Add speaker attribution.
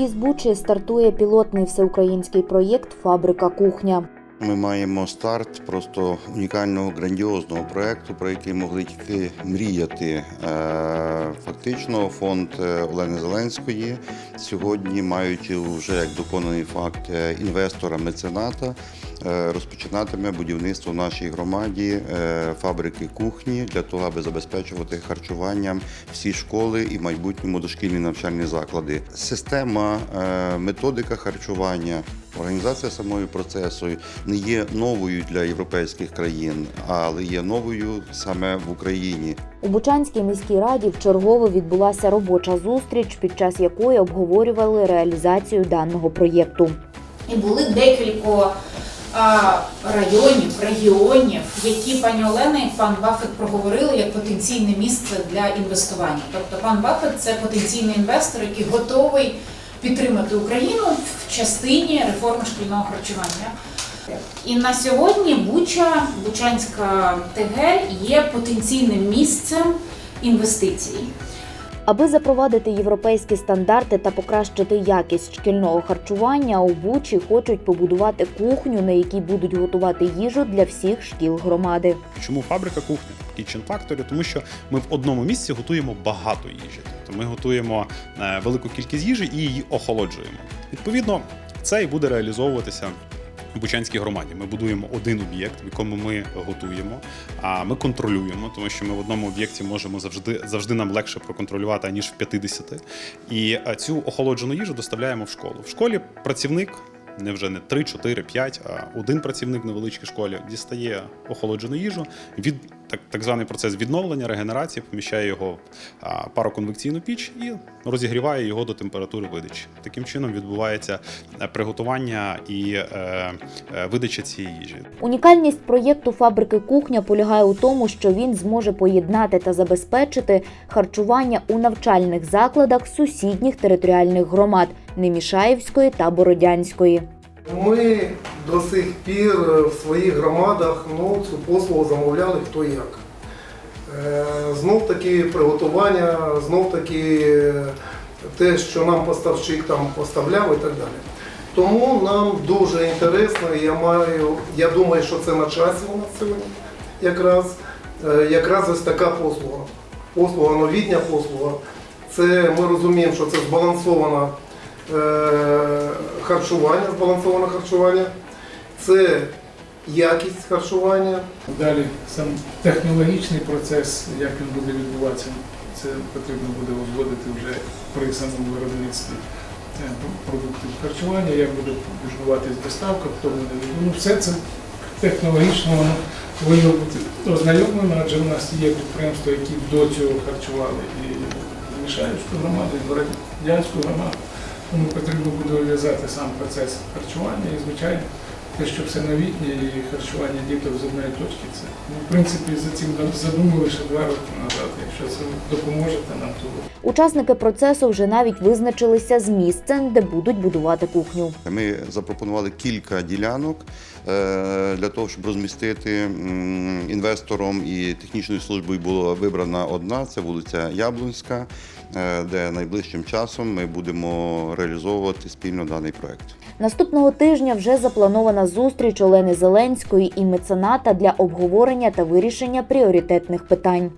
Speaker 1: Із Бучі стартує пілотний всеукраїнський проєкт Фабрика кухня.
Speaker 2: Ми маємо старт просто унікального грандіозного проекту, про який могли тільки мріяти. Е, Фактично, фонд е, Олени Зеленської сьогодні, маючи вже як доконаний факт е, інвестора мецената, розпочинатиме будівництво в нашій громаді фабрики кухні для того, аби забезпечувати харчуванням всі школи і в майбутньому дошкільні навчальні заклади. Система, методика харчування. Організація самої процесу не є новою для європейських країн, але є новою саме в Україні.
Speaker 1: У Бучанській міській раді вчергово відбулася робоча зустріч, під час якої обговорювали реалізацію даного проєкту.
Speaker 3: І були декілька районів, регіонів, які пані Олена і пан Баффет проговорили як потенційне місце для інвестування. Тобто пан Баффет це потенційний інвестор, який готовий підтримати Україну в частині реформи шкільного харчування. І на сьогодні Буча, Бучанська ТГ є потенційним місцем інвестицій.
Speaker 1: Аби запровадити європейські стандарти та покращити якість шкільного харчування, у Бучі хочуть побудувати кухню, на якій будуть готувати їжу для всіх шкіл громади.
Speaker 4: Чому фабрика кухня? Kitchen Factory? Тому що ми в одному місці готуємо багато їжі. Тобто ми готуємо е, велику кількість їжі і її охолоджуємо. Відповідно, це і буде реалізовуватися. в Бучанській громаді ми будуємо один об'єкт, в якому ми готуємо, а ми контролюємо, тому що ми в одному об'єкті можемо завжди завжди нам легше проконтролювати аніж в 50. І е, цю охолоджену їжу доставляємо в школу. В школі працівник не вже не 3, 4, 5, а один працівник в невеличкій школі дістає охолоджену їжу від так, так званий процес відновлення, регенерації, поміщає його в пароконвекційну піч і розігріває його до температури видачі. Таким чином відбувається е, приготування і е, е, видача цієї їжі.
Speaker 1: Унікальність проєкту фабрики кухня полягає у тому, що він зможе поєднати та забезпечити харчування у навчальних закладах сусідніх територіальних громад Немішаївської та Бородянської.
Speaker 5: Ми до сих пір в своїх громадах ну, цю послугу замовляли хто як. Е, Знов таки приготування, знов таки е, те, що нам поставщик там поставляв і так далі. Тому нам дуже інтересно, я маю, я думаю, що це на часі у нас сьогодні якраз, е, якраз ось така послуга. Послуга, новітня послуга. Це ми розуміємо, що це збалансована харчування, збалансоване харчування, це якість харчування.
Speaker 6: Далі сам технологічний процес, як він буде відбуватися, це потрібно буде узгодити вже при самому виробництві е, продуктів харчування, як буде відбуватись доставка, хто буде ну, все це технологічно воно повинно бути ознайомлено, адже в нас є підприємства, які до цього харчували і Мішаївську громаду, і Бородянську громаду. Тому потрібно буде розв'язати сам процес харчування і, звичайно, те, що все новітнє і харчування діток з одної точки, це ну, в принципі за цим задумали ще два роки назад. Якщо це допоможете нам, то
Speaker 1: Учасники процесу вже навіть визначилися з місцем, де будуть будувати кухню.
Speaker 2: Ми запропонували кілька ділянок е, для того, щоб розмістити інвестором і технічною службою була вибрана одна це вулиця Яблунська, е, де найближчим часом ми будемо реалізовувати спільно даний проект.
Speaker 1: Наступного тижня вже запланована зустріч Олени Зеленської і мецената для обговорення та вирішення пріоритетних питань.